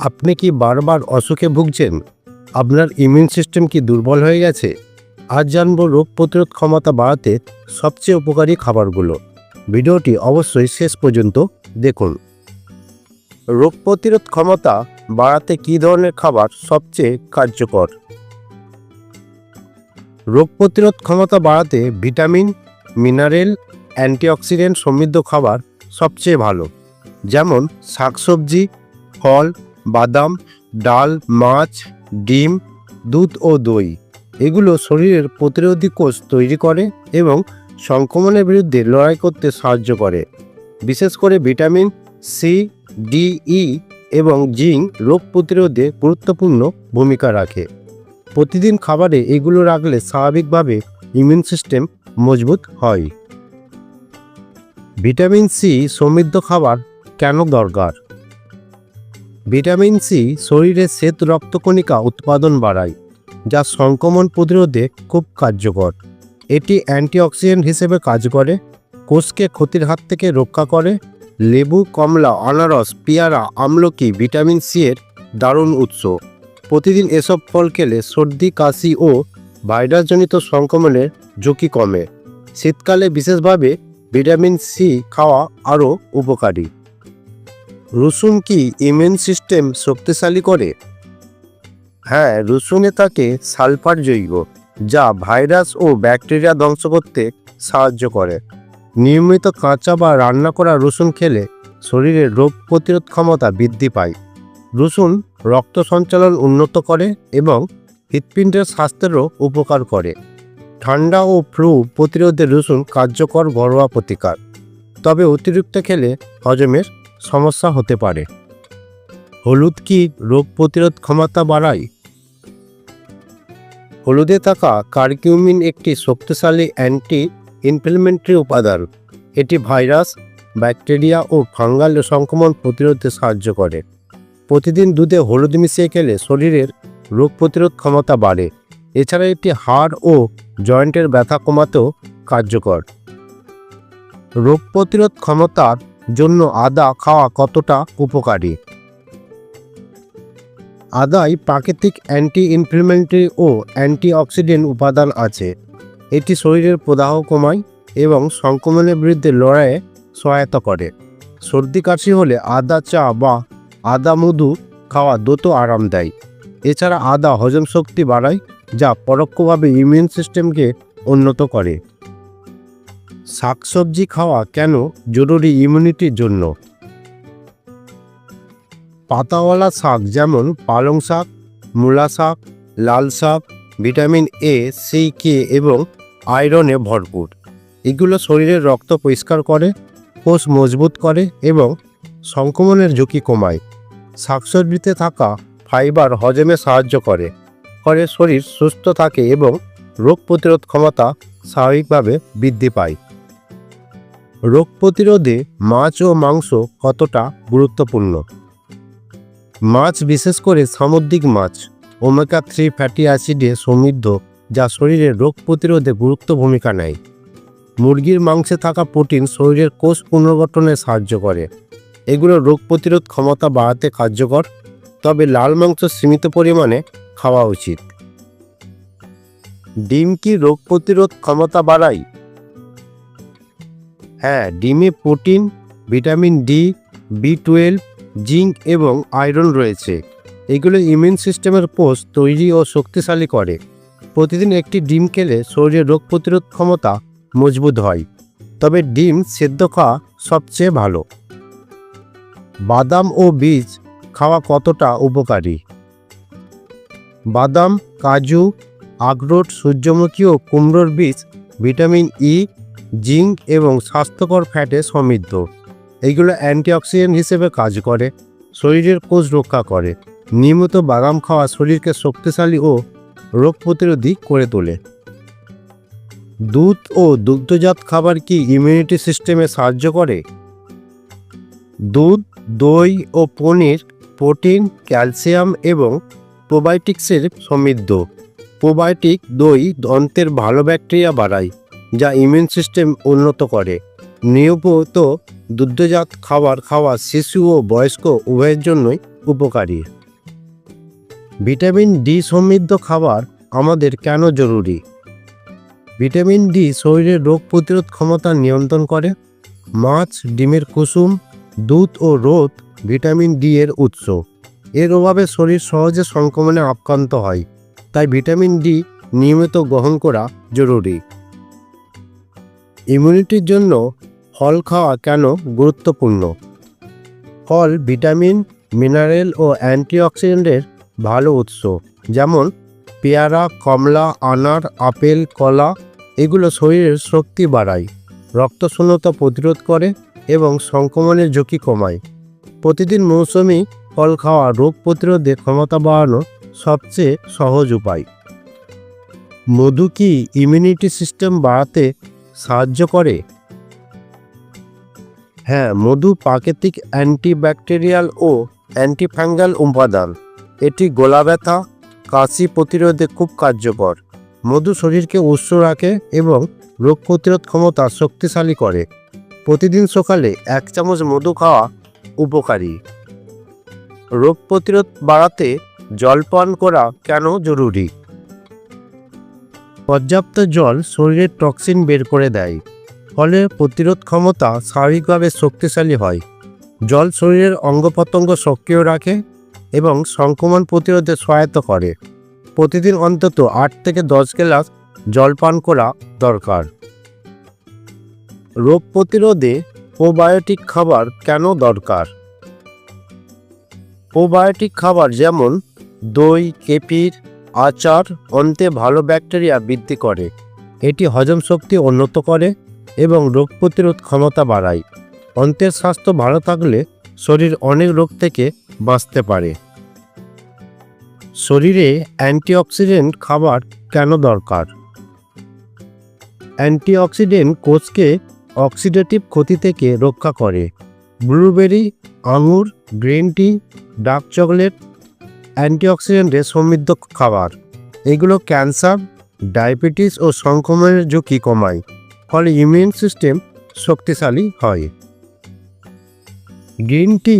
আপনি কি বারবার অসুখে ভুগছেন? আপনার ইমিউন সিস্টেম কি দুর্বল হয়ে গেছে? আজ জানব রোগ প্রতিরোধ ক্ষমতা বাড়াতে সবচেয়ে উপকারী খাবারগুলো। ভিডিওটি অবশ্যই শেষ পর্যন্ত দেখুন। রোগ প্রতিরোধ ক্ষমতা বাড়াতে কী ধরনের খাবার সবচেয়ে কার্যকর? রোগ প্রতিরোধ ক্ষমতা বাড়াতে ভিটামিন, মিনারেল, অ্যান্টিঅক্সিডেন্ট সমৃদ্ধ খাবার সবচেয়ে ভালো। যেমন শাকসবজি, ফল বাদাম, ডাল, মাছ, ডিম, দুধ ও দই। এগুলো শরীরের প্রতিরোধী কোষ তৈরি করে এবং সংক্রমণের বিরুদ্ধে লড়াই করতে সাহায্য করে। বিশেষ করে ভিটামিন সি ডি ই এবং জিঙ্ক রোগ প্রতিরোধে গুরুত্বপূর্ণ ভূমিকা রাখে। প্রতিদিন খাবারে এগুলো রাখলে স্বাভাবিকভাবে ইমিউন সিস্টেম মজবুত হয়। ভিটামিন সি সমৃদ্ধ খাবার কেন দরকার? ভিটামিন সি শরীরে শ্বেত রক্তকণিকা উৎপাদন বাড়ায়, যা সংক্রমণ প্রতিরোধে খুব কার্যকর। এটি অ্যান্টিঅক্সিডেন্ট হিসেবে কাজ করে, কোষকে ক্ষতির হাত থেকে রক্ষা করে। লেবু, কমলা, আনারস, পেয়ারা, আমলকি, ভিটামিন সি এর দারুণ উৎস। প্রতিদিন এসব ফল খেলে সর্দি, কাশি ও ভাইরাসজনিত সংক্রমণের ঝুঁকি কমে। শীতকালে বিশেষভাবে ভিটামিন সি খাওয়া আরও উপকারী। রসুন কি ইমিউন সিস্টেম শক্তিশালী করে? হ্যাঁ রসুনে থাকে সালফার জৈব, যা ভাইরাস ও ব্যাকটেরিয়া ধ্বংস করতে সাহায্য করে। নিয়মিত কাঁচা বা রান্না করা রসুন খেলে শরীরের রোগ প্রতিরোধ ক্ষমতা বৃদ্ধি পায়। রসুন রক্ত সঞ্চালন উন্নত করে এবং হৃৎপিণ্ডের স্বাস্থ্যেরও উপকার করে। ঠান্ডা ও ফ্লু প্রতিরোধে রসুন কার্যকর ঘরোয়া প্রতিকার। তবে অতিরিক্ত খেলে হজমের সমস্যা হতে পারে। হলুদ কি রোগ প্রতিরোধ ক্ষমতা বাড়ায়? হলুদে থাকা কার্কিউমিন একটি শক্তিশালী অ্যান্টি ইনফ্লেমেটরি উপাদান। এটি ভাইরাস, ব্যাকটেরিয়া ও ফাঙ্গাল সংক্রমণ প্রতিরোধে সাহায্য করে। প্রতিদিন দুধে হলুদ মিশিয়ে খেলে শরীরের রোগ প্রতিরোধ ক্ষমতা বাড়ে। এছাড়া এটি হাড় ও জয়েন্টের ব্যথা কমাতেও কার্যকর। রোগ প্রতিরোধ ক্ষমতার জন্য আদা খাওয়া কতটা উপকারী? আদায় প্রাকৃতিক অ্যান্টি ইনফ্লেমেটরি ও অ্যান্টিঅক্সিডেন্ট উপাদান আছে। এটি শরীরের প্রদাহ কমায় এবং সংক্রমণের বিরুদ্ধে লড়াইয়ে সহায়তা করে। সর্দি কাশি হলে আদা, চা বা আদা মধু খাওয়া দ্রুত আরাম দেয়। এছাড়া আদা হজম শক্তি বাড়ায়, যা পরোক্ষভাবে ইমিউন সিস্টেমকে উন্নত করে। শাকসবজি খাওয়া কেন জরুরি ইমিউনিটির জন্য? পাতাওয়ালা শাক যেমন পালং শাক, মূলা শাক, লাল শাক, ভিটামিন এ সি কে এবং আয়রনে ভরপুর। এগুলো শরীরের রক্ত পরিষ্কার করে, কোষ মজবুত করে এবং সংক্রমণের ঝুঁকি কমায়। শাকসবজিতে থাকা ফাইবার হজমে সাহায্য করে, ফলে শরীর সুস্থ থাকে এবং রোগ প্রতিরোধ ক্ষমতা স্বাভাবিকভাবে বৃদ্ধি পায়। রোগ প্রতিরোধে মাছ ও মাংস কতটা গুরুত্বপূর্ণ? মাছ, বিশেষ করে সামুদ্রিক মাছ ওমেকা থ্রি ফ্যাটি অ্যাসিডে সমৃদ্ধ, যা শরীরে রোগ প্রতিরোধে গুরুত্ব ভূমিকা নেয়। মুরগির মাংসে থাকা প্রোটিন শরীরের কোষ পুনর্গঠনে সাহায্য করে। এগুলো রোগ প্রতিরোধ ক্ষমতা বাড়াতে কার্যকর, তবে লাল মাংস সীমিত পরিমাণে খাওয়া উচিত। ডিম কি রোগ প্রতিরোধ ক্ষমতা বাড়ায়? হ্যাঁ ডিমে protein, vitamin D, B twelve, zinc এবং আয়রন রয়েছে। এগুলো ইমিউন সিস্টেমের কোষ তৈরি ও শক্তিশালী করে। প্রতিদিন একটি ডিম খেলে শরীরের রোগ প্রতিরোধ ক্ষমতা মজবুত হয়। তবে ডিম সেদ্ধ খাওয়া সবচেয়ে ভালো। বাদাম ও বীজ খাওয়া কতটা উপকারী? বাদাম, কাজু, আখরোট, সূর্যমুখী ও কুমড়োর বীজ, ভিটামিন ই জিঙ্ক এবং স্বাস্থ্যকর ফ্যাটে সমৃদ্ধ। এইগুলো অ্যান্টিঅক্সিডেন্ট হিসেবে কাজ করে, শরীরের কোষ রক্ষা করে, নিয়মিত বাদাম খাওয়া শরীরকে শক্তিশালী ও রোগ প্রতিরোধী করে তোলে। দুধ ও দুগ্ধজাত খাবার কি ইমিউনিটি সিস্টেমে সাহায্য করে? দুধ, দই ও পনির, প্রোটিন, ক্যালসিয়াম এবং প্রোবায়োটিক্সের সমৃদ্ধ। প্রোবায়োটিক দই দন্তের ভালো ব্যাকটেরিয়া বাড়ায়। যা ইমিউন সিস্টেম উন্নত করে। নিয়মিত দুগ্ধজাত খাবার খাওয়া শিশু ও বয়স্ক উভয়ের জন্যই উপকারী। ভিটামিন ডি সমৃদ্ধ খাবার আমাদের কেন জরুরি? ভিটামিন ডি শরীরের রোগ প্রতিরোধ ক্ষমতা নিয়ন্ত্রণ করে। মাছ, ডিমের কুসুম, দুধ ও রোদ ভিটামিন ডি এর উৎস। এর অভাবে শরীর সহজে সংক্রমণে আক্রান্ত হয়। তাই ভিটামিন ডি নিয়মিত গ্রহণ করা জরুরি। ইমিউনিটির জন্য ফল খাওয়া কেন গুরুত্বপূর্ণ? ফল ভিটামিন, মিনারেল ও অ্যান্টিঅক্সিডেন্টের ভালো উৎস, যেমন পেয়ারা, কমলা, আনার, আপেল, কলা, এগুলো শরীরের শক্তি বাড়ায়, রক্তশূন্যতা প্রতিরোধ করে এবং সংক্রমণের ঝুঁকি কমায়। প্রতিদিন মৌসুমি ফল খাওয়া রোগ প্রতিরোধে ক্ষমতা বাড়ানোর সবচেয়ে সহজ উপায়। মধু কি ইমিউনিটি সিস্টেম বাড়াতে সাহায্য করে? হ্যাঁ মধু প্রাকৃতিক অ্যান্টিব্যাকটেরিয়াল ও অ্যান্টিফ্যাঙ্গাল উপাদান। এটি গোলা ব্যথা, কাশি প্রতিরোধে খুব কার্যকর। মধু শরীরকে উষ্ণ রাখে এবং রোগ প্রতিরোধ ক্ষমতা শক্তিশালী করে। প্রতিদিন সকালে এক চামচ মধু খাওয়া উপকারী। রোগ প্রতিরোধ বাড়াতে জল পান করা কেন জরুরি? পর্যাপ্ত জল শরীরের টক্সিন বের করে দেয়, ফলে প্রতিরোধ ক্ষমতা স্বাভাবিকভাবে শক্তিশালী হয়। জল শরীরের অঙ্গ প্রত্যঙ্গ সক্রিয় রাখে এবং সংক্রমণ প্রতিরোধে সহায়তা করে। প্রতিদিন অন্তত আট থেকে দশ গ্লাস জল পান করা দরকার। রোগ প্রতিরোধে প্রোবায়োটিক খাবার কেন দরকার? প্রোবায়োটিক খাবার যেমন দই, কেপির আচার, অন্তে ভালো ব্যাকটেরিয়া বৃদ্ধি করে। এটি হজম শক্তি উন্নত করে এবং রোগ প্রতিরোধ ক্ষমতা বাড়ায়। অন্তের স্বাস্থ্য ভালো থাকলে শরীর অনেক রোগ থেকে বাঁচতে পারে। শরীরে অ্যান্টিঅক্সিডেন্ট খাবার কেন দরকার? অ্যান্টিঅক্সিডেন্ট কোষকে অক্সিডেটিভ ক্ষতি থেকে রক্ষা করে। ব্লুবেরি, আঙুর, গ্রিন টি, ডার্ক চকলেট অ্যান্টিঅক্সিডেন্টে সমৃদ্ধ খাবার। এগুলো ক্যান্সার, ডায়াবেটিস ও সংক্রমণের ঝুঁকি কমায়, ফলে ইমিউন সিস্টেম শক্তিশালী হয়। গ্রিন টি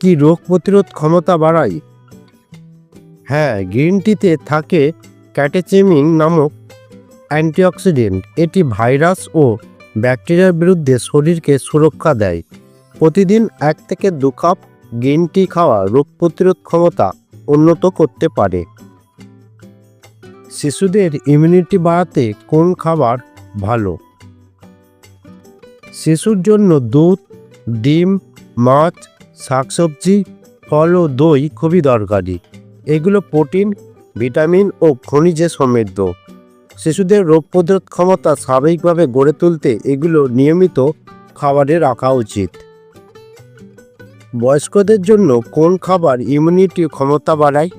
কি রোগ প্রতিরোধ ক্ষমতা বাড়ায়? হ্যাঁ গ্রিন টিতে থাকে ক্যাটেচেমিন নামক অ্যান্টিঅক্সিডেন্ট। এটি ভাইরাস ও ব্যাকটেরিয়ার বিরুদ্ধে শরীরকে সুরক্ষা দেয়। প্রতিদিন এক থেকে দু কাপ গ্রিন টি খাওয়া রোগ প্রতিরোধ ক্ষমতা উন্নত করতে পারে। শিশুদের ইমিউনিটি বাড়াতে কোন খাবার ভালো? শিশুর জন্য দুধ, ডিম, মাছ, শাকসবজি, ফল ও দই খুবই দরকারি। এগুলো প্রোটিন, ভিটামিন ও খনিজে সমৃদ্ধ। শিশুদের রোগ প্রতিরোধ ক্ষমতা স্বাভাবিকভাবে গড়ে তুলতে এগুলো নিয়মিত খাবারে রাখা উচিত। বয়স্কদের জন্য কোন খাবার ইমিউনিটি ক্ষমতা বাড়ায়?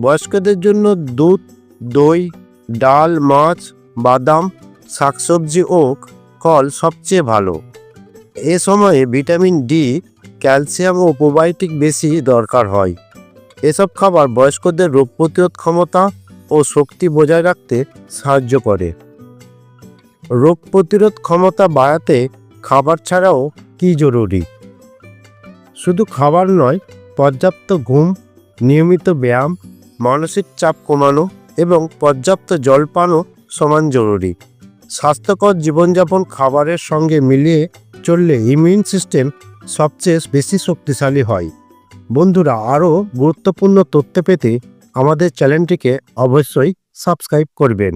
বয়স্কদের জন্য দুধ, দই, ডাল, মাছ, বাদাম, শাকসবজি ও ফল সবচেয়ে ভালো। এ সময়ে ভিটামিন ডি, ক্যালসিয়াম ও প্রোবায়োটিক বেশি দরকার হয়। এসব খাবার বয়স্কদের রোগ প্রতিরোধ ক্ষমতা ও শক্তি বজায় রাখতে সাহায্য করে। রোগ প্রতিরোধ ক্ষমতা বাড়াতে খাবার ছাড়াও কি জরুরি? শুধু খাবার নয়, পর্যাপ্ত ঘুম, নিয়মিত ব্যায়াম, মানসিক চাপ কমানো এবং পর্যাপ্ত জল পানও সমান জরুরি। স্বাস্থ্যকর জীবনযাপন খাবারের সঙ্গে মিলিয়ে চললে ইমিউন সিস্টেম সবচেয়ে বেশি শক্তিশালী হয়। বন্ধুরা, আরও গুরুত্বপূর্ণ তথ্য পেতে আমাদের চ্যানেলটিকে অবশ্যই সাবস্ক্রাইব করবেন।